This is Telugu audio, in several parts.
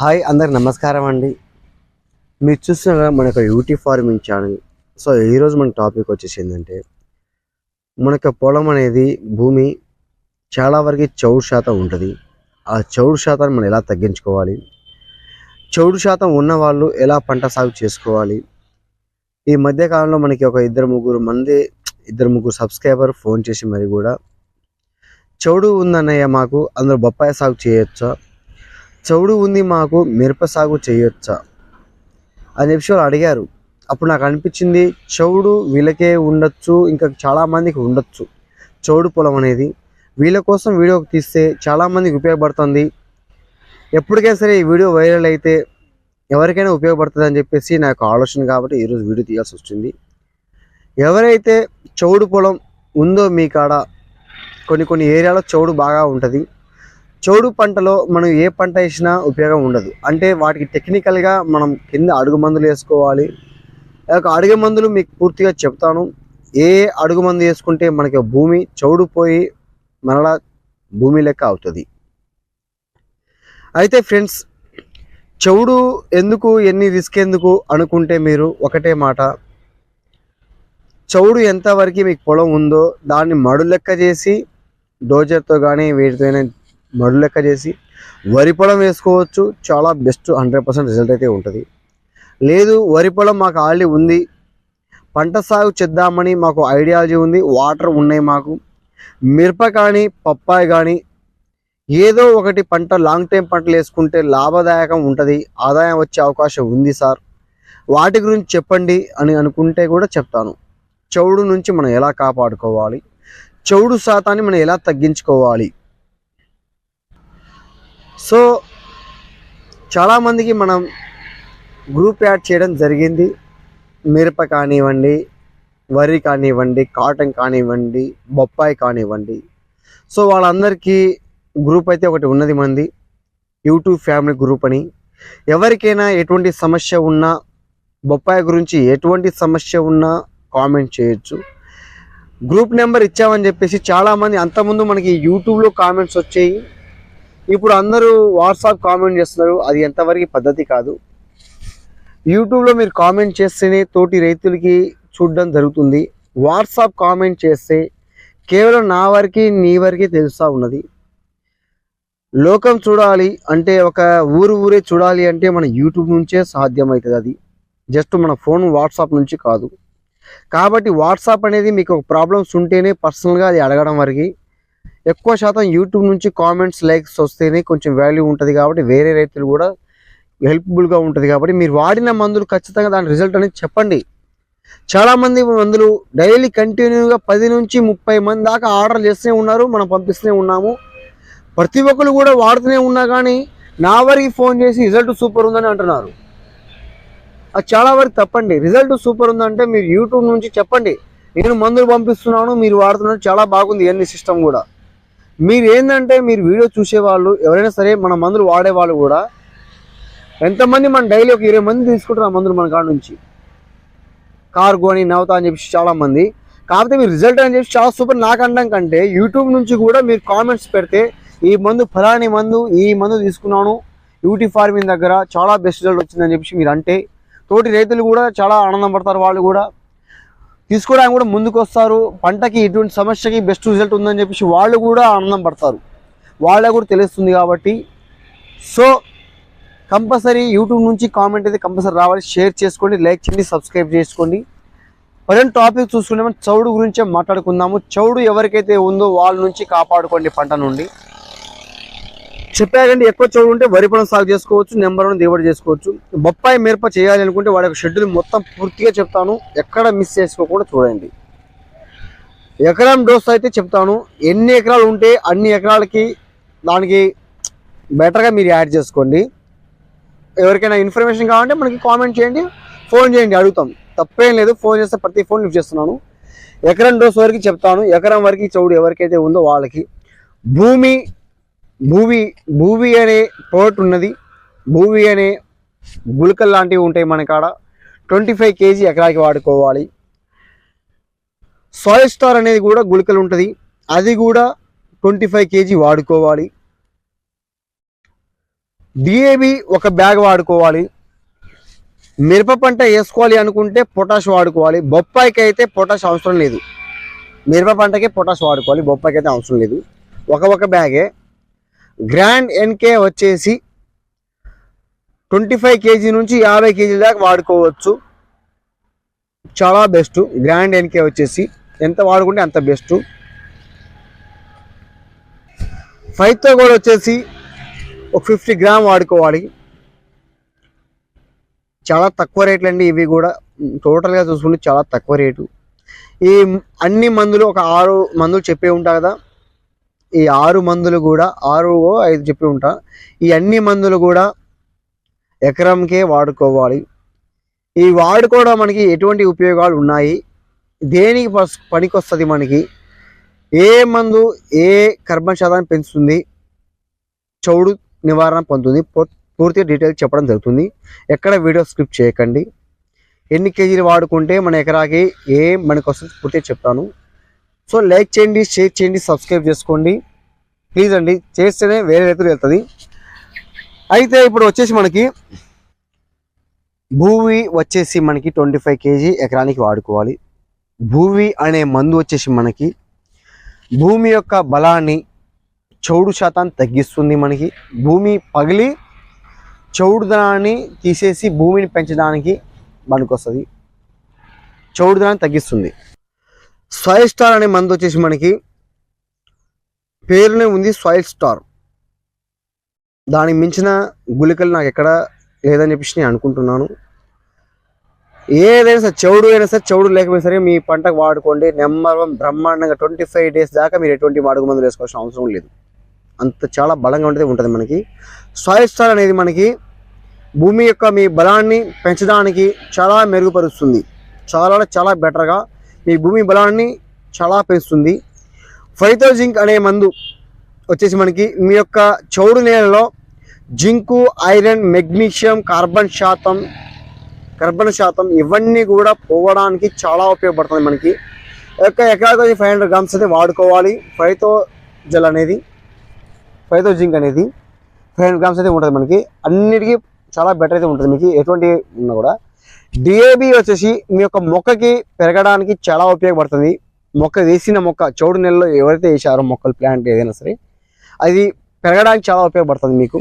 హాయ్ అందరికి నమస్కారం అండి. మీరు చూస్తున్న మన యొక్క యూటీ ఫార్మింగ్ ఛానల్. సో ఈరోజు మన టాపిక్ వచ్చేసి ఏంటంటే మన యొక్క పొలం అనేది భూమి చాలా వరకు చౌడు శాతం ఉంటుంది. ఆ చౌడు శాతాన్ని మనం ఎలా తగ్గించుకోవాలి? చౌడు శాతం ఉన్న వాళ్ళు ఎలా పంట సాగు చేసుకోవాలి? ఈ మధ్యకాలంలో మనకి ఒక ఇద్దరు ముగ్గురు మంది ఇద్దరు ముగ్గురు సబ్స్క్రైబర్ ఫోన్ చేసి మరి కూడా చౌడు ఉందన్నయ్య మాకు అందులో బొప్పాయి సాగు చేయొచ్చా? చౌడు ఉంది మాకు మిరప సాగు చేయొచ్చా? అని చెప్పి వాళ్ళు అడిగారు. అప్పుడు నాకు అనిపించింది చౌడు వీళ్ళకే ఉండొచ్చు ఇంకా చాలామందికి ఉండొచ్చు. చౌడు పొలం అనేది వీళ్ళ కోసం వీడియో తీస్తే చాలామందికి ఉపయోగపడుతుంది. ఎప్పటికైనా సరే ఈ వీడియో వైరల్ అయితే ఎవరికైనా ఉపయోగపడుతుంది అని చెప్పేసి నాకు ఆలోచన కాబట్టి ఈరోజు వీడియో తీయాల్సి వచ్చింది. ఎవరైతే చౌడు పొలం ఉందో మీ కాడ కొన్ని కొన్ని ఏరియాలో చౌడు బాగా ఉంటుంది. చౌడు పంటలో మనం ఏ పంట వేసినా ఉపయోగం ఉండదు. అంటే వాటికి టెక్నికల్గా మనం కింద అడుగు మందులు వేసుకోవాలి. ఆ యొక్క అడుగు మందులు మీకు పూర్తిగా చెప్తాను. ఏ అడుగు మందు వేసుకుంటే మనకి భూమి చౌడు పోయి మరలా భూమి లెక్క అవుతుంది. అయితే ఫ్రెండ్స్ చౌడు ఎందుకు ఎన్ని రిస్క్ ఎందుకు అనుకుంటే మీరు ఒకటే మాట. చౌడు ఎంతవరకు మీకు పొలం ఉందో దాన్ని మడు లెక్క చేసి డోజర్తో కానీ వీటితోనే మడు లెక్క చేసి వరి పొలం వేసుకోవచ్చు. చాలా బెస్ట్ హండ్రెడ్ పర్సెంట్ రిజల్ట్ అయితే ఉంటుంది. లేదు వరి పొలం మాకు ఆల్రెడీ ఉంది. పంట సాగు చేద్దామని మాకు ఐడియాలజీ ఉంది. వాటర్ ఉన్నాయి మాకు. మిరప కానీ పప్పాయి కానీ ఏదో ఒకటి పంట లాంగ్ టైం పంటలు వేసుకుంటే లాభదాయకం ఉంటుంది. ఆదాయం వచ్చే అవకాశం ఉంది సార్. వాటి గురించి చెప్పండి అని అనుకుంటే కూడా చెప్తాను. చౌడు నుంచి మనం ఎలా కాపాడుకోవాలి? చౌడు శాతాన్ని మనం ఎలా తగ్గించుకోవాలి? సో చాలామందికి మనం గ్రూప్ యాడ్ చేయడం జరిగింది. మిరప కానివ్వండి వరి కానివ్వండి కాటన్ కానివ్వండి బొప్పాయి కానివ్వండి. సో వాళ్ళందరికీ గ్రూప్ అయితే ఒకటి ఉన్నది మంది. యూట్యూబ్ ఫ్యామిలీ గ్రూప్ అని. ఎవరికైనా ఎటువంటి సమస్య ఉన్నా బొప్పాయి గురించి ఎటువంటి సమస్య ఉన్నా కామెంట్ చేయొచ్చు. గ్రూప్ నెంబర్ ఇచ్చామని చెప్పేసి చాలామంది అంతకుముందు మనకి యూట్యూబ్లో కామెంట్స్ వచ్చాయి. ఇప్పుడు అందరూ వాట్సాప్ కామెంట్ చేస్తున్నారు. అది ఎంతవరకు పద్ధతి కాదు. యూట్యూబ్లో మీరు కామెంట్ చేస్తేనే తోటి రైతులకి చూడడం జరుగుతుంది. వాట్సాప్ కామెంట్ చేస్తే కేవలం నా వరకు నీ వరకే తెలుస్తూ ఉన్నది. లోకం చూడాలి అంటే ఒక ఊరు ఊరే చూడాలి అంటే మన యూట్యూబ్ నుంచే సాధ్యమవుతుంది అది. జస్ట్ మన ఫోన్ వాట్సాప్ నుంచి కాదు. కాబట్టి వాట్సాప్ అనేది మీకు ఒక ప్రాబ్లమ్స్ ఉంటేనే పర్సనల్గా అది అడగడం వరకు ఎక్కువ శాతం యూట్యూబ్ నుంచి కామెంట్స్ లైక్స్ వస్తేనే కొంచెం వాల్యూ ఉంటుంది కాబట్టి వేరే రైతులు కూడా హెల్ప్ఫుల్గా ఉంటుంది కాబట్టి మీరు వాడిన మందులు ఖచ్చితంగా దాని రిజల్ట్ అనేది చెప్పండి. చాలామంది మందులు డైలీ కంటిన్యూగా పది నుంచి ముప్పై మంది దాకా ఆర్డర్ చేస్తూనే ఉన్నారు మనం పంపిస్తూనే ఉన్నాము. ప్రతి ఒక్కరు కూడా వాడుతూనే ఉన్నా కానీ నా వరకు ఫోన్ చేసి రిజల్ట్ సూపర్ ఉందని అంటున్నారు. అది చాలా వరకు తప్పండి. రిజల్ట్ సూపర్ ఉందంటే మీరు యూట్యూబ్ నుంచి చెప్పండి. నేను మందులు పంపిస్తున్నాను మీరు వాడుతున్నారు చాలా బాగుంది ఎన్ని సిస్టమ్ కూడా. మీరు ఏంటంటే మీరు వీడియో చూసేవాళ్ళు ఎవరైనా సరే మన మందులు వాడేవాళ్ళు కూడా ఎంతమంది మన డైలీ ఒక ఇరవై మంది తీసుకుంటారు ఆ మందులు మన కాడ నుంచి. కార్గో అని నవత అని చెప్పి చాలా మంది కాకపోతే మీరు రిజల్ట్ అని చెప్పి చాలా సూపర్ నాకు అనడం కంటే యూట్యూబ్ నుంచి కూడా మీరు కామెంట్స్ పెడితే ఈ మందు ఫలాని మందు ఈ మందు తీసుకున్నాను యూటీ ఫార్మింగ్ దగ్గర చాలా బెస్ట్ రిజల్ట్ వచ్చిందని చెప్పి మీరు అంటే తోటి రైతులు కూడా చాలా ఆనందం పడతారు వాళ్ళు కూడా. తీసుకోవడానికి కూడా ముందుకు వస్తారు పంటకి ఇటువంటి సమస్యకి బెస్ట్ రిజల్ట్ ఉందని చెప్పేసి వాళ్ళు కూడా ఆనందం పడతారు. వాళ్ళకు కూడా తెలుస్తుంది కాబట్టి. సో కంపల్సరీ యూట్యూబ్ నుంచి కామెంట్ అయితే కంపల్సరీ రావాలి. షేర్ చేసుకోండి లైక్ చేయండి సబ్స్క్రైబ్ చేసుకోండి. ప్రజెంట్ టాపిక్ చూసుకుంటే మనం చౌడు గురించే మాట్లాడుకుందాము. చౌడు ఎవరికైతే ఉందో వాళ్ళ నుంచి కాపాడుకోండి పంట నుండి. చెప్పాకండి ఎక్కువ చౌడు ఉంటే వరి పొలం సాగు చేసుకోవచ్చు నెంబర్ వన్ దిగుబడి చేసుకోవచ్చు. బొప్పాయి మిరప చేయాలి అనుకుంటే వాడి యొక్క షెడ్యూల్ మొత్తం పూర్తిగా చెప్తాను. ఎక్కడ మిస్ చేసుకోకుండా చూడండి. ఎకరం డోస్ అయితే చెప్తాను. ఎన్ని ఎకరాలు ఉంటే అన్ని ఎకరాలకి దానికి బెటర్గా మీరు యాడ్ చేసుకోండి. ఎవరికైనా ఇన్ఫర్మేషన్ కావాలంటే మనకి కామెంట్ చేయండి ఫోన్ చేయండి అడుగుతాం. తప్పేం లేదు ఫోన్ చేస్తే ప్రతి ఫోన్ లిఫ్ట్ చేస్తున్నాను. ఎకరం డోస్ వరకు చెప్తాను. ఎకరం వరకు చౌడు ఎవరికైతే ఉందో వాళ్ళకి. భూమి భూమి భూమి అనే పోర్ట్ ఉన్నది. భూమి అనే గుళికలు లాంటివి ఉంటాయి మన కాడ ట్వంటీ ఫైవ్ కేజీ ఎకరాకి వాడుకోవాలి. సాయిల్ స్టార్ అనేది కూడా గుళికలు ఉంటుంది. అది కూడా ట్వంటీ ఫైవ్ కేజీ వాడుకోవాలి. డిఏబి ఒక బ్యాగ్ వాడుకోవాలి. మిరప పంట వేసుకోవాలి అనుకుంటే పొటాష్ వాడుకోవాలి. బొప్పాయికి అయితే పొటాష్ అవసరం లేదు. మిరప పంటకే పొటాష్ వాడుకోవాలి. బొప్పాయికి అయితే అవసరం లేదు. ఒక ఒక బ్యాగే. గ్రాండ్ ఎన్కే వచ్చేసి ట్వంటీ ఫైవ్ కేజీ నుంచి యాభై కేజీల దాకా వాడుకోవచ్చు. చాలా బెస్ట్. గ్రాండ్ ఎన్కే వచ్చేసి ఎంత వాడుకుంటే అంత బెస్ట్. ఫైవ్తో కూడా వచ్చేసి ఒక ఫిఫ్టీ గ్రామ్ వాడుకోవాలి. చాలా తక్కువ రేట్లు అండి ఇవి కూడా. టోటల్గా చూసుకుంటే చాలా తక్కువ రేటు. ఈ అన్ని మందులు ఒక ఆరు మందులు చెప్పే ఉంటా కదా. ఈ ఆరు మందులు కూడా ఆరు ఐదు చెప్పి ఉంటా. ఈ అన్ని మందులు కూడా ఎకరంకే వాడుకోవాలి. ఈ వాడుకోవడం మనకి ఎటువంటి ఉపయోగాలు ఉన్నాయి? దేనికి పనికొస్తుంది మనకి? ఏ మందు ఏ కర్మశాతాన్ని పెంచుతుంది? చౌడు నివారణ పొందుతుంది. పూ- పూర్తి డీటెయిల్స్ చెప్పడం జరుగుతుంది. ఎక్కడ వీడియో స్క్రిప్ట్ చేయకండి. ఎన్ని కేజీలు వాడుకుంటే మన ఎకరాకి ఏం మనకు వస్తుంది పూర్తిగా చెప్తాను. సో లైక్ చేయండి షేర్ చేయండి సబ్స్క్రైబ్ చేసుకోండి. ప్లీజ్ అండి చేస్తేనే వేరే రైతులు వెళ్తుంది. అయితే ఇప్పుడు వచ్చేసి మనకి భూమి వచ్చేసి మనకి ట్వంటీ ఫైవ్ కేజీ ఎకరానికి వాడుకోవాలి. భూమి అనే మందు వచ్చేసి మనకి భూమి యొక్క బలాన్ని చౌడు శాతాన్ని తగ్గిస్తుంది మనకి. భూమి పగిలి చౌడుదనాన్ని తీసేసి భూమిని పెంచడానికి పనికొస్తుంది చౌడుదనాన్ని తగ్గిస్తుంది. సాయిల్ స్టార్ అనే మందు వచ్చేసి మనకి పేరునే ఉంది సాయిల్ స్టార్. దానికి మించిన గుళికలు నాకు ఎక్కడ లేదని చెప్పేసి నేను అనుకుంటున్నాను. ఏదైనా సరే చెవుడు అయినా సరే చెవుడు లేకపోయినా సరే మీ పంటకు వాడుకోండి. నెంబర్ వన్ బ్రహ్మాండంగా ట్వంటీ ఫైవ్ డేస్ దాకా మీరు ఎటువంటి వాడుక మందులు వేసుకోవాల్సిన అవసరం లేదు. అంత చాలా బలంగా ఉంటుంది ఉంటుంది మనకి. సాయిల్ స్టార్ అనేది మనకి భూమి యొక్క మీ బలాన్ని పెంచడానికి చాలా మెరుగుపరుస్తుంది. చాలా చాలా బెటర్గా మీ భూమి బలాన్ని చాలా పెంచుతుంది. ఫైతో జింక్ అనే మందు వచ్చేసి మనకి మీ యొక్క చౌడు నేలలో జింకు ఐరన్ మెగ్నీషియం కార్బన్ శాతం కార్బన్ శాతం ఇవన్నీ కూడా పోవడానికి చాలా ఉపయోగపడుతుంది మనకి. యొక్క ఎకరాకి ఫైవ్ హండ్రెడ్ గ్రామ్స్ అయితే వాడుకోవాలి. ఫైతో జెల్ అనేది ఫైతో జింక్ అనేది ఫైవ్ హండ్రెడ్ గ్రామ్స్ అయితే ఉంటుంది మనకి. అన్నిటికీ చాలా బెటర్ అయితే ఉంటుంది మీకు. ఎటువంటి ఉన్నా కూడా. డిఏబి వచ్చేసి మీ యొక్క మొక్కకి పెరగడానికి చాలా ఉపయోగపడుతుంది. మొక్క వేసిన మొక్క చౌడు నెలలో ఎవరైతే వేసారో మొక్కలు ప్లాంట్ ఏదైనా సరే అది పెరగడానికి చాలా ఉపయోగపడుతుంది మీకు.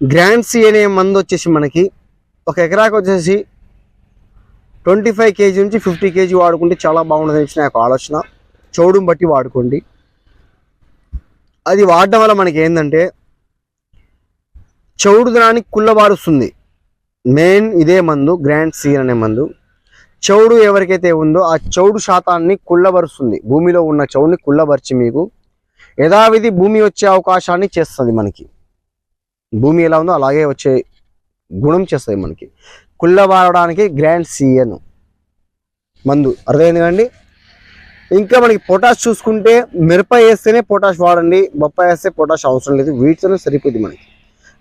గ్రాండ్సీ అనే మందు వచ్చేసి మనకి ఒక ఎకరాకు వచ్చేసి ట్వంటీ ఫైవ్ కేజీ నుంచి ఫిఫ్టీ కేజీ వాడుకుంటే చాలా బాగుంటుంది అనేసి నా యొక్క ఆలోచన. చౌడుని బట్టి వాడుకోండి. అది వాడడం వల్ల మనకి ఏంటంటే చౌడుదనాన్ని కుల్లబారుస్తుంది మెయిన్ ఇదే మందు గ్రాండ్ సి అనే మందు. చౌడు ఎవరికైతే ఉందో ఆ చౌడు శాతాన్ని కుళ్ళబరుస్తుంది. భూమిలో ఉన్న చౌడుని కుళ్ళబరిచి మీకు యథావిధి భూమి వచ్చే అవకాశాన్ని చేస్తుంది మనకి. భూమి ఎలా ఉందో అలాగే వచ్చే గుణం చేస్తుంది మనకి. కుళ్ళబారడానికి గ్రాండ్ సీఎన్ మందు. అర్థమైంది కండి ఇంకా మనకి పొటాష్ చూసుకుంటే మిరప వేస్తేనే పొటాష్ వాడండి బొప్పాయి వేస్తే పొటాష్ అవసరం లేదు. వీటితోనే సరిపోయింది మనకి.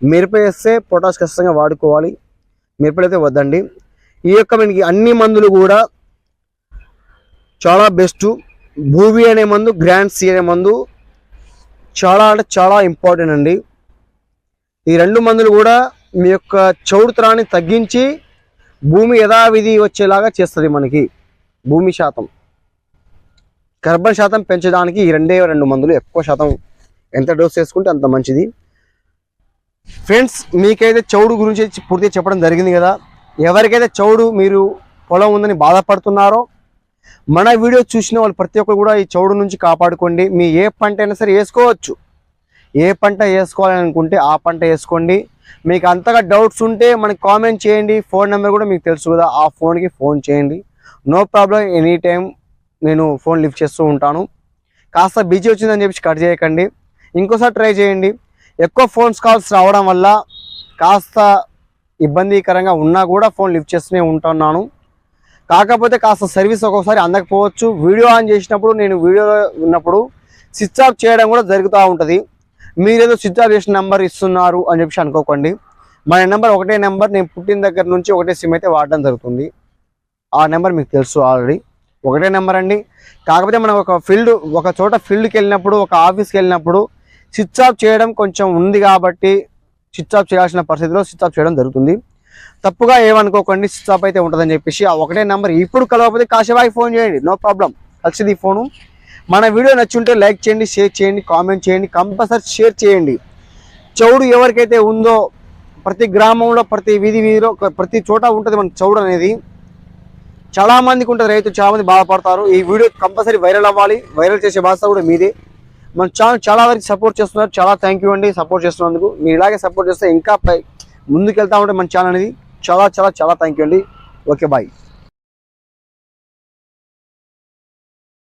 మిరప వేస్తే పొటాష్ ఖచ్చితంగా వాడుకోవాలి. మిరపలైతే వద్దండి. ఈ యొక్క మనకి అన్ని మందులు కూడా చాలా బెస్ట్ భూవి అనే మందు గ్రాండ్ సి అనే మందు చాలా అంటే చాలా ఇంపార్టెంట్ అండి. ఈ రెండు మందులు కూడా మీ యొక్క చౌడుతరాన్ని తగ్గించి భూమి యథావిధి వచ్చేలాగా చేస్తుంది మనకి. భూమి శాతం. కర్బన్ శాతం పెంచడానికి ఈ రెండే రెండు మందులు ఎక్కువ శాతం ఎంత డోస్ చేసుకుంటే అంత మంచిది. ఫ్రెండ్స్ మీకైతే చౌడు గురించి పూర్తిగా చెప్పడం జరిగింది కదా. ఎవరికైతే చౌడు మీరు పొలం ఉందని బాధపడుతున్నారో మన వీడియో చూసిన వాళ్ళు ప్రతి ఒక్కరు కూడా ఈ చౌడు నుంచి కాపాడుకోండి. మీ ఏ పంట అయినా సరే వేసుకోవచ్చు. ఏ పంట వేసుకోవాలని అనుకుంటే ఆ పంట వేసుకోండి. మీకు అంతగా డౌట్స్ ఉంటే మనకి కామెంట్ చేయండి. ఫోన్ నెంబర్ కూడా మీకు తెలుసు కదా ఆ ఫోన్కి ఫోన్ చేయండి. నో ప్రాబ్లం ఎనీ టైం నేను ఫోన్ లిఫ్ట్ చేస్తూ ఉంటాను. కాస్త బిజీ వచ్చిందని చెప్పి కట్ చేయకండి. ఇంకోసారి ట్రై చేయండి. ఎక్కువ ఫోన్స్ కాల్స్ రావడం వల్ల కాస్త ఇబ్బందికరంగా ఉన్నా కూడా ఫోన్ లిఫ్ట్ చేస్తూనే ఉంటున్నాను. కాకపోతే కాస్త సర్వీస్ ఒక్కొక్కసారి అందకపోవచ్చు. వీడియో ఆన్ చేసినప్పుడు నేను వీడియోలో ఉన్నప్పుడు స్విచ్ ఆఫ్ చేయడం కూడా జరుగుతూ ఉంటుంది. మీరేదో స్విచ్ ఆఫ్ చేసిన నెంబర్ ఇస్తున్నారు అని చెప్పి అనుకోకండి. మన నెంబర్ ఒకటే నెంబర్ నేను పుట్టిన దగ్గర నుంచి ఒకటే సిమ్ అయితే వాడడం జరుగుతుంది. ఆ నెంబర్ మీకు తెలుసు ఆల్రెడీ. ఒకటే నెంబర్ అండి. కాకపోతే మనం ఒక ఫీల్డ్ ఒక చోట ఫీల్డ్కి వెళ్ళినప్పుడు ఒక ఆఫీస్కి వెళ్ళినప్పుడు స్విచ్ ఆఫ్ చేయడం కొంచెం ఉంది కాబట్టి స్విచ్ ఆఫ్ చేయాల్సిన పరిస్థితిలో స్విచ్ ఆఫ్ చేయడం జరుగుతుంది. తప్పుగా ఏమనుకోకండి స్విచ్ ఆఫ్ అయితే ఉంటుందని చెప్పేసి ఆ ఒకటే నెంబర్ ఇప్పుడు కలవకపోతే కాసేపాకి ఫోన్ చేయండి నో ప్రాబ్లం కలిసిది ఈ ఫోను మన వీడియో నచ్చుంటే లైక్ చేయండి షేర్ చేయండి కామెంట్ చేయండి కంపల్సరీ షేర్ చేయండి. చౌడు ఎవరికైతే ఉందో ప్రతి గ్రామంలో ప్రతి వీధి వీధిలో ప్రతి చోట ఉంటుంది మన చౌడు అనేది. చాలామందికి ఉంటుంది రైతు చాలామంది బాధపడతారు. ఈ వీడియో కంపల్సరీ వైరల్ అవ్వాలి వైరల్ చేసే బాధ్యత కూడా మీదే. మన ఛానల్ చాలా వరకు సపోర్ట్ చేస్తున్నారు. చాలా థ్యాంక్ యూ అండి సపోర్ట్ చేస్తున్నందుకు. మీరు ఇలాగే సపోర్ట్ చేస్తే ఇంకా ముందుకు వెళ్తా ఉంటే మన ఛానల్ అనేది చాలా చాలా చాలా థ్యాంక్ యూ అండి. Okay bye